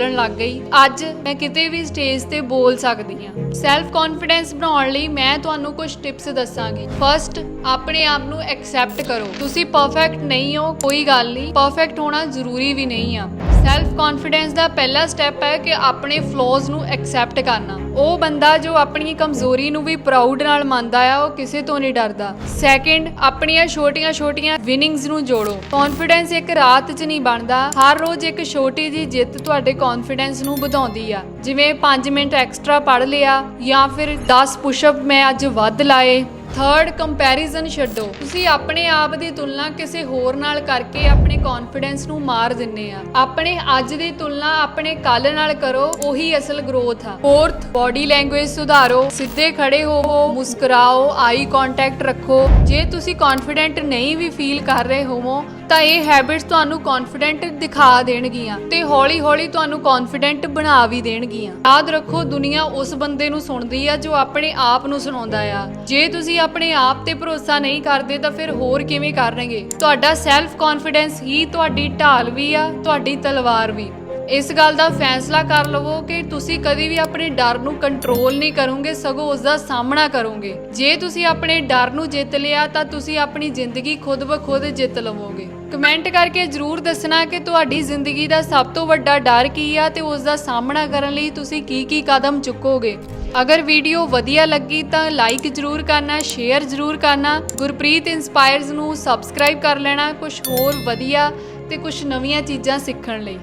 ਬੋਲਣ ਲੱਗ ਗਈ। ਅੱਜ ਮੈਂ ਕਿਤੇ ਵੀ ਸਟੇਜ ਤੇ ਬੋਲ ਸਕਦੀ ਹਾਂ। ਸੈਲਫ ਕੌਨਫੀਡੈਂਸ ਬਣਾਉਣ ਲਈ ਮੈਂ ਤੁਹਾਨੂੰ ਕੁਝ ਟਿਪਸ ਦੱਸਾਂਗੀ। ਫਰਸਟ ਆਪਣੇ ਆਪ ਨੂੰ ਐਕਸੈਪਟ ਕਰੋ। ਤੁਸੀਂ ਪਰਫੈਕਟ ਨਹੀਂ ਹੋ, ਕੋਈ ਗੱਲ ਨਹੀਂ। ਪਰਫੈਕਟ ਹੋਣਾ ਜ਼ਰੂਰੀ ਵੀ ਨਹੀਂ ਆ। ਸੈਲਫ ਕੌਨਫੀਡੈਂਸ ਦਾ ਪਹਿਲਾ ਸਟੈਪ ਹੈ ਕਿ ਆਪਣੇ ਫਲੋਜ਼ ਨੂੰ ਐਕਸੈਪਟ ਕਰਨਾ। ਉਹ ਬੰਦਾ ਜੋ ਆਪਣੀ ਕਮਜ਼ੋਰੀ ਨੂੰ ਵੀ ਪ੍ਰਾਊਡ ਨਾਲ ਮੰਨਦਾ ਆ, ਉਹ ਕਿਸੇ ਤੋਂ ਨਹੀਂ ਡਰਦਾ। ਸੈਕਿੰਡ ਆਪਣੀਆਂ ਛੋਟੀਆਂ-ਛੋਟੀਆਂ ਵਿਨਿੰਗਸ ਨੂੰ ਜੋੜੋ। ਕੌਨਫੀਡੈਂਸ ਇੱਕ ਰਾਤ 'ਚ ਨਹੀਂ ਬਣਦਾ, ਹਰ ਰੋਜ਼ ਇੱਕ ਛੋਟੀ ਜੀ ਜਿੱਤ ਤੁਹਾਡੇ ਕੌਨਫੀਡੈਂਸ ਨੂੰ ਵਧਾਉਂਦੀ ਆ। ਜਿਵੇਂ 5 ਮਿੰਟ ਐਕਸਟਰਾ ਪੜ੍ਹ ਲਿਆ ਜਾਂ ਫਿਰ 10 ਪੁਸ਼ਅਪ ਮੈਂ ਅੱਜ ਵੱਧ ਲਾਏ। ਥਰਡ ਕੰਪੈਰੀਜ਼ਨ ਛੱਡੋ। ਤੁਸੀਂ ਆਪਣੇ ਆਪ ਦੀ ਤੁਲਨਾ ਕਿਸੇ ਹੋਰ ਨਾਲ ਕਰਕੇ ਆਪਣੇ ਕੌਨਫੀਡੈਂਸ ਨੂੰ ਮਾਰ ਦਿੰਨੇ ਆ। ਆਪਣੇ ਅੱਜ ਦੀ ਤੁਲਨਾ ਆਪਣੇ ਕੱਲ ਨਾਲ ਕਰੋ, ਉਹੀ ਅਸਲ ਗਰੋਥ ਆ। ਫੋਰਥ ਬਾਡੀ ਲੈਂਗੁਏਜ ਸੁਧਾਰੋ। ਸਿੱਧੇ ਖੜੇ ਹੋਵੋ, ਮੁਸਕਰਾਓ ਆਈ ਕੰਟੈਕਟ ਰੱਖੋ। ਜੇ ਤੁਸੀਂ ਕੌਨਫੀਡੈਂਟ ਨਹੀਂ ਵੀ ਫੀਲ ਕਰ ਰਹੇ ਹੋਵੋ, ਤਾਂ ਇਹ ਹੈਬਿਟਸ ਤੁਹਾਨੂੰ ਕੌਨਫੀਡੈਂਟ ਦਿਖਾ ਦੇਣਗੀਆਂ ਤੇ ਹੌਲੀ-ਹੌਲੀ ਤੁਹਾਨੂੰ ਕੌਨਫੀਡੈਂਟ ਬਣਾ ਵੀ ਦੇਣਗੀਆਂ। ਯਾਦ ਰੱਖੋ, ਦੁਨੀਆ ਉਸ ਬੰਦੇ ਨੂੰ ਸੁਣਦੀ ਆ ਜੋ ਆਪਣੇ ਆਪ ਨੂੰ ਸੁਣਾਉਂਦਾ ਆ। ਜੇ ਤੁਸੀਂ ਆਪਣੇ ਆਪ ਤੇ ਭਰੋਸਾ ਨਹੀਂ ਕਰਦੇ ਤਾਂ ਫਿਰ ਹੋਰ ਕਿਵੇਂ ਕਰਨਗੇ? ਤੁਹਾਡਾ ਸੈਲਫ ਕੌਨਫੀਡੈਂਸ ਹੀ ਤੁਹਾਡੀ ਢਾਲ ਵੀ ਆ, ਤੁਹਾਡੀ ਤਲਵਾਰ ਵੀ। ਇਸ ਗੱਲ ਦਾ ਫੈਸਲਾ ਕਰ ਲਵੋ ਕਿ ਤੁਸੀਂ ਕਦੀ ਵੀ ਆਪਣੇ ਡਰ ਨੂੰ ਕੰਟਰੋਲ ਨਹੀਂ ਕਰੋਗੇ, ਸਗੋਂ ਉਸ ਦਾ ਸਾਹਮਣਾ ਕਰੋਗੇ। ਜੇ ਤੁਸੀਂ ਆਪਣੇ ਡਰ ਨੂੰ ਜਿੱਤ ਲਿਆ, ਤਾਂ ਤੁਸੀਂ ਆਪਣੀ ਜ਼ਿੰਦਗੀ ਖੁਦ ਬ ਜਿੱਤ ਲਵੋਗੇ। ਕਮੈਂਟ ਕਰਕੇ ਜਰੂਰ ਦੱਸਣਾ ਕਿ ਤੁਹਾਡੀ ਜ਼ਿੰਦਗੀ ਦਾ ਸਭ ਤੋਂ ਵੱਡਾ ਡਰ ਕੀ ਆ ਤੇ ਉਸ ਦਾ ਸਾਹਮਣਾ ਕਰਨ ਲਈ ਤੁਸੀਂ ਕੀ ਕੀ ਕਦਮ ਚੁੱਕੋਗੇ। ਅਗਰ ਵੀਡੀਓ ਵਧੀਆ ਲੱਗੀ ਤਾਂ ਲਾਈਕ ਜਰੂਰ ਕਰਨਾ ਸ਼ੇਅਰ ਜਰੂਰ ਕਰਨਾ। ਗੁਰਪ੍ਰੀਤ ਇਨਸਪਾਇਰਸ ਨੂੰ ਸਬਸਕ੍ਰਾਈਬ ਕਰ ਲੈਣਾ ਕੁਝ ਹੋਰ ਵਧੀਆ ਤੇ ਕੁਝ ਨਵੀਆਂ ਚੀਜ਼ਾਂ ਸਿੱਖਣ ਲਈ।